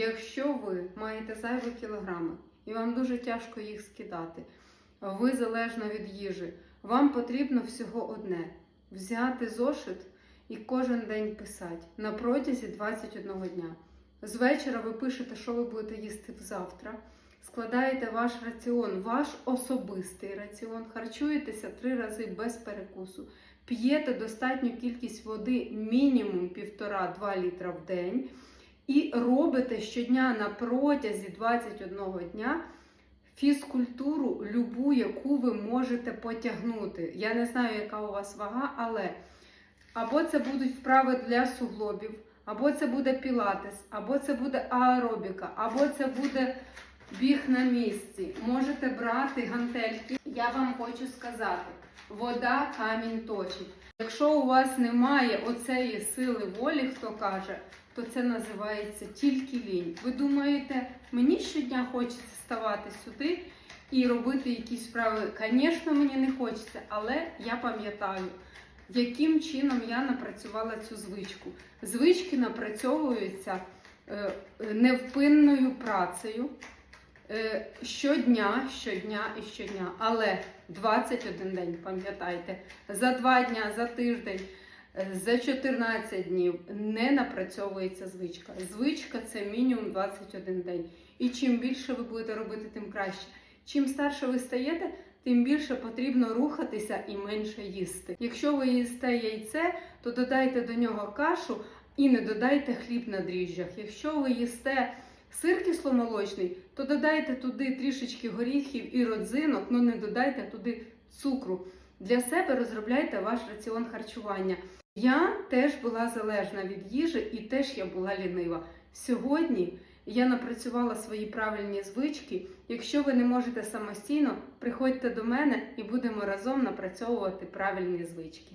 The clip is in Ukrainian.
Якщо ви маєте зайві кілограми і вам дуже тяжко їх скидати, ви залежна від їжі, вам потрібно всього одне взяти зошит і кожен день писати на протязі 21 дня. З вечора ви пишете, що ви будете їсти завтра, складаєте ваш раціон, ваш особистий раціон, харчуєтеся три рази без перекусу, п'єте достатню кількість води, мінімум 1,5-2 літра в день, і робите щодня на протязі 21 дня фізкультуру, любу, яку ви можете потягнути. Я не знаю, яка у вас вага, але або це будуть вправи для суглобів, або це буде пілатес, або це буде аеробіка, або це буде біг на місці. Можете брати гантельки. Я вам хочу сказати: вода камінь точить. Якщо у вас немає оцеї сили волі, хто каже, то це називається тільки лінь. Ви думаєте, мені щодня хочеться ставати сюди і робити якісь справи? Звісно, мені не хочеться, але я пам'ятаю, яким чином я напрацювала цю звичку. Звички напрацьовуються е, невпинною працею. Е, Щодня, щодня і щодня, але 21 день, пам'ятайте, за 2 дня, за тиждень, е, за 14 днів не напрацьовується звичка. Звичка це мінімум 21 день. І чим більше ви будете робити, тим краще. Чим старше ви стаєте, тим більше потрібно рухатися і менше їсти. Якщо ви їсте яйце, то додайте до нього кашу і не додайте хліб на дріжджах. Якщо ви їсте сир кисломолочний, то додайте туди трішечки горіхів і родзинок, але не додайте туди цукру. Для себе розробляйте ваш раціон харчування. Я теж була залежна від їжі і теж я була лінива. Сьогодні я напрацювала свої правильні звички. Якщо ви не можете самостійно, приходьте до мене і будемо разом напрацьовувати правильні звички.